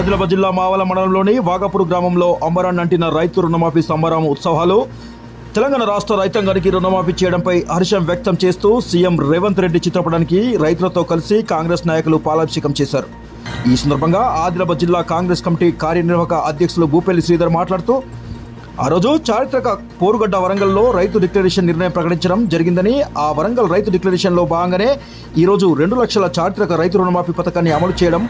ఆదిలాబాద్ జిల్లా మావల మండలంలోని వాగాపూర్ గ్రామంలో అంబరాన్ని అంటిన రైతు రుణమాఫీ సంబరం ఉత్సవాలు. తెలంగాణ రాష్ట్ర రైతాంగానికి రుణమాఫీ చేయడంపై హర్షం వ్యక్తం చేస్తూ సీఎం రేవంత్ రెడ్డి చిత్రపటానికి రైతులతో కలిసి కాంగ్రెస్ నాయకులు పాలాభిషేకం చేశారు. ఈ సందర్భంగా ఆదిలాబాద్ జిల్లా కాంగ్రెస్ కమిటీ కార్యనిర్వాహక అధ్యక్షులు భూపల్లి శ్రీధర్ మాట్లాడుతూ ఆ రోజు చారిత్రక పోరుగడ్డ వరంగల్లో రైతు డిక్లరేషన్ నిర్ణయం ప్రకటించడం జరిగిందని ఆ వరంగల్ రైతు డిక్లరేషన్లో భాగంగానే ఈరోజు రెండు లక్షల చారిత్రక రైతు రుణమాఫీ పథకాన్ని అమలు చేయడం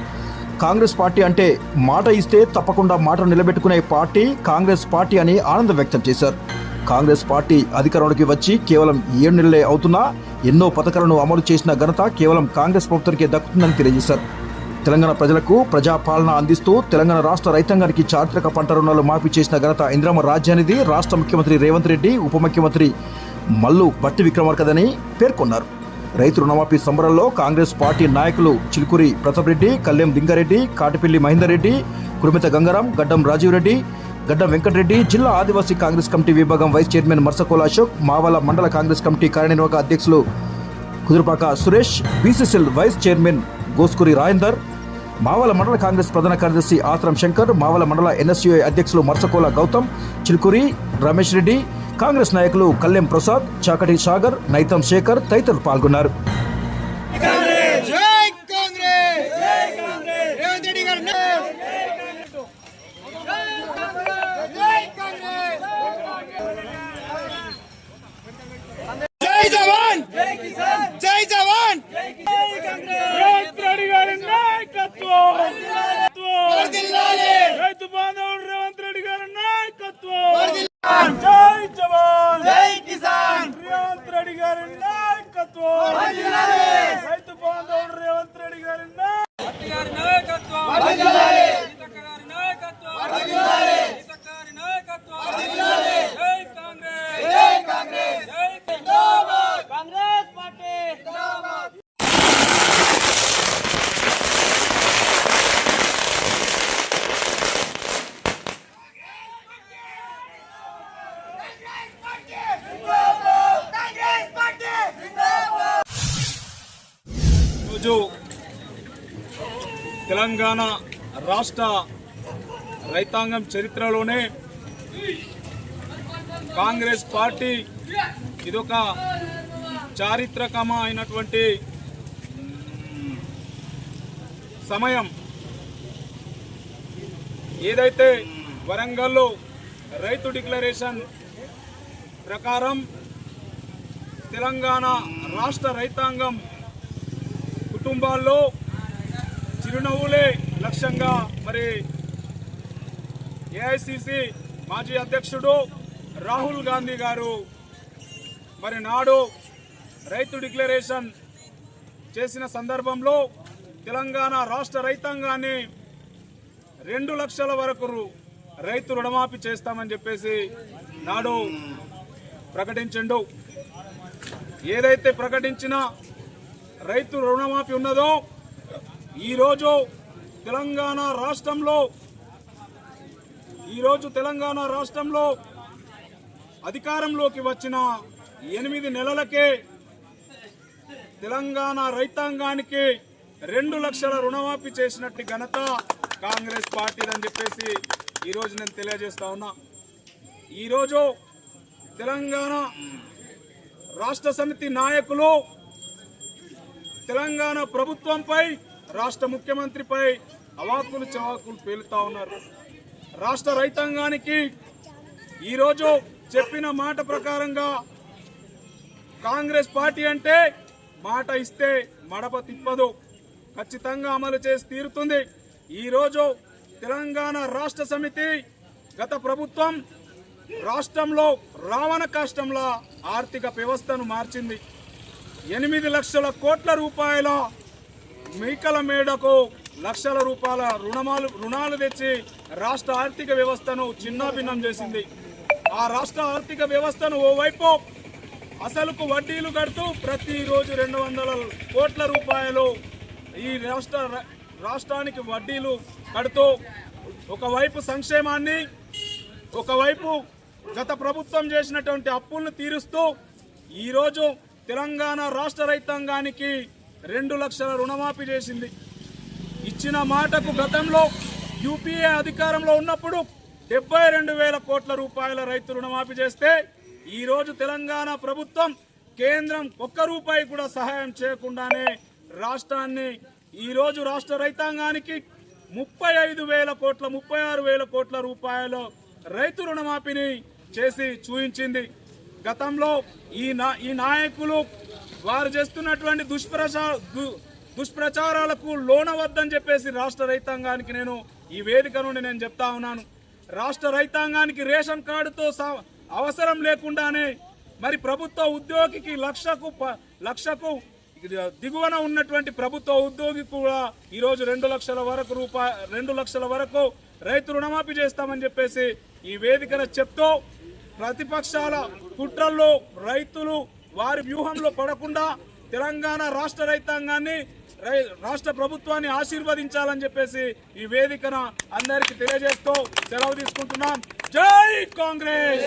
కాంగ్రెస్ పార్టీ అంటే మాట ఇస్తే తప్పకుండా మాట నిలబెట్టుకునే పార్టీ కాంగ్రెస్ పార్టీ అని ఆనందం వ్యక్తం చేశారు. కాంగ్రెస్ పార్టీ అధికారంలోకి వచ్చి కేవలం ఏడు నెలలే అవుతున్నా ఎన్నో పథకాలను అమలు చేసిన ఘనత కేవలం కాంగ్రెస్ ప్రభుత్వానికే దక్కుతుందని తెలియజేశారు. తెలంగాణ ప్రజలకు ప్రజాపాలన అందిస్తూ తెలంగాణ రాష్ట్ర రైతాంగానికి చారిత్రక పంట రుణాలు మాఫీ చేసిన ఘనత ఇంద్రమ రాజ్యానిది. రాష్ట్ర ముఖ్యమంత్రి రేవంత్ రెడ్డి ఉప ముఖ్యమంత్రి మల్లు బట్టి విక్రమార్కదని పేర్కొన్నారు. రైతు రుణమాఫీ సంబరంలో కాంగ్రెస్ పార్టీ నాయకులు చిలుకూరి ప్రతాప్ రెడ్డి కళ్యాణ్ లింగారెడ్డి కాటిపల్లి మహేందర్ రెడ్డి కురుమిత గంగారాం గడ్డం రాజీవ్ రెడ్డి గడ్డం వెంకటరెడ్డి జిల్లా ఆదివాసీ కాంగ్రెస్ కమిటీ విభాగం వైస్ చైర్మన్ మర్సకోల అశోక్ మావాల మండల కాంగ్రెస్ కమిటీ కార్యనిర్వాహక అధ్యక్షులు Kudurupaka Suresh BCCL vice chairman Goskuri Rajender Mavala మండల కాంగ్రెస్ ప్రధాన కార్యదర్శి ఆత్రం శంకర్ మావల మండల ఎన్ఎస్యుఐ అధ్యక్షులు మర్సకోల గౌతమ్ చిలుకూరి రమేష్ రెడ్డి కాంగ్రెస్ నాయకులు కళ్యాణ్ ప్రసాద్ చాకటి సాగర్ నైతం శేఖర్ తదితరులు పాల్గొన్నారు జై కాంగ్రెస్ రేవంత్ రెడ్డి గారు జై కాంగ్రెస్ జై జవాన్ జై జవాన్ రేవంత్ రెడ్డి గారి నాయకత్వం వర్ధిల్లాలి. రైతు బాంధవుడు రేవంత్ రెడ్డి గారి నాయకత్వం జై జవాన్ జై కిసాన్ రేవంత్ రెడ్డి గారి నాయకత్వం వర్ధిల్లాలి. రైతు బాంధవుడు రేవంత్ రెడ్డి గారి నాయకత్వం వర్ధిల్లాలి. సీతక్క గారి నాయకత్వం వర్ధిల్లాలి. సీతక్క గారి నాయకత్వం జై కాంగ్రెస్ జై కాంగ్రెస్ జై జిందాబాద్ కాంగ్రెస్ పార్టీ జిందాబాద్ కాంగ్రెస్ పార్టీ జిందాబాద్ ఈరోజు తెలంగాణ రాష్ట్ర రైతాంగం చరిత్రలోనే కాంగ్రెస్ పార్టీ ఇదొక చారిత్రకమ అయినటువంటి సమయం. ఏదైతే వరంగల్లో రైతు డిక్లరేషన్ ప్రకారం తెలంగాణ రాష్ట్ర రైతాంగం కుటుంబాల్లో చిరునవ్వులే లక్ష్యంగా మరి ఏఐసిసి మాజీ అధ్యక్షుడు రాహుల్ గాంధీ గారు మరి నాడు రైతు డిక్లరేషన్ చేసిన సందర్భంలో తెలంగాణ రాష్ట్ర రైతాంగాన్ని రెండు లక్షల వరకు రైతు రుణమాఫీ చేస్తామని చెప్పేసి నాడు ప్రకటించిండు. ఏదైతే ప్రకటించినా రైతు రుణమాఫీ ఉన్నదో ఈరోజు తెలంగాణ రాష్ట్రంలో ఈరోజు తెలంగాణ రాష్ట్రంలో అధికారంలోకి వచ్చిన ఎనిమిది నెలలకే తెలంగాణ రైతాంగానికి రెండు లక్షల రుణమాఫీ చేసినట్టు ఘనత కాంగ్రెస్ పార్టీదని చెప్పేసి ఈరోజు నేను తెలియజేస్తా ఉన్నా. ఈరోజు తెలంగాణ రాష్ట్ర సమితి నాయకులు తెలంగాణ ప్రభుత్వంపై రాష్ట్ర ముఖ్యమంత్రిపై అవాకులు చవాకులు పేలుతా ఉన్నారు. రాష్ట్ర రైతాంగానికి ఈరోజు చెప్పిన మాట ప్రకారంగా కాంగ్రెస్ పార్టీ అంటే మాట ఇస్తే మడప తిప్పదు. ఖచ్చితంగా అమలు చేసి తీరుతుంది. ఈరోజు తెలంగాణ రాష్ట్ర సమితి గత ప్రభుత్వం రాష్ట్రంలో రావణ కాష్టంలా ఆర్థిక వ్యవస్థను మార్చింది. ఎనిమిది లక్షల కోట్ల రూపాయల మేకల మేడకు లక్షల రూపాయల రుణమాలు రుణాలు తెచ్చి రాష్ట్ర ఆర్థిక వ్యవస్థను చిన్నాభిన్నం చేసింది. ఆ రాష్ట్ర ఆర్థిక వ్యవస్థను ఓవైపు అసలుకు వడ్డీలు కడుతూ ప్రతిరోజు రెండు వందల కోట్ల రూపాయలు ఈ రాష్ట్ర రాష్ట్రానికి వడ్డీలు కడుతూ ఒకవైపు సంక్షేమాన్ని ఒకవైపు గత ప్రభుత్వం చేసినటువంటి అప్పులను తీరుస్తూ ఈరోజు తెలంగాణ రాష్ట్ర రైతాంగానికి రెండు లక్షల రుణమాఫీ చేసింది. ఇచ్చిన మాటకు గతంలో యూపీఏ అధికారంలో ఉన్నప్పుడు డెబ్బై రెండు వేల కోట్ల రూపాయల రైతు రుణమాఫీ చేస్తే ఈరోజు తెలంగాణ ప్రభుత్వం కేంద్రం ఒక్క రూపాయి కూడా సహాయం చేయకుండానే రాష్ట్రాన్ని ఈరోజు రాష్ట్ర రైతాంగానికి ముప్పై ఐదు వేల కోట్ల ముప్పై ఆరు వేల కోట్ల రూపాయల రైతు రుణమాఫీని చేసి చూయించింది. గతంలో ఈ నా ఈ నాయకులు వారు చేస్తున్నటువంటి దుష్ప్రచా దు- దుష్ప్రచారాలకు లోనవద్దని చెప్పేసి రాష్ట్ర రైతాంగానికి నేను ఈ వేదిక నుండి నేను చెప్తా ఉన్నాను. రాష్ట్ర రైతాంగానికి రేషన్ కార్డుతో అవసరం లేకుండానే మరి ప్రభుత్వ ఉద్యోగికి లక్షకు ప- లక్షకు దిగువన ఉన్నటువంటి ప్రభుత్వ ఉద్యోగి కూడా ఈరోజు రెండు లక్షల వరకు రూపాయ రెండు లక్షల వరకు రైతు రుణమాఫీ చేస్తామని చెప్పేసి ఈ వేదికన చెప్తూ ప్రతిపక్షాల కుట్రల్లో రైతులు వారి వ్యూహంలో పడకుండా తెలంగాణ రాష్ట్ర రైతాంగాన్ని రై- రాష్ట్ర ప్రభుత్వాన్ని ఆశీర్వదించాలని చెప్పేసి ఈ వేదికన అందరికీ తెలియజేస్తూ సెలవు తీసుకుంటున్నాం. జై కాంగ్రెస్!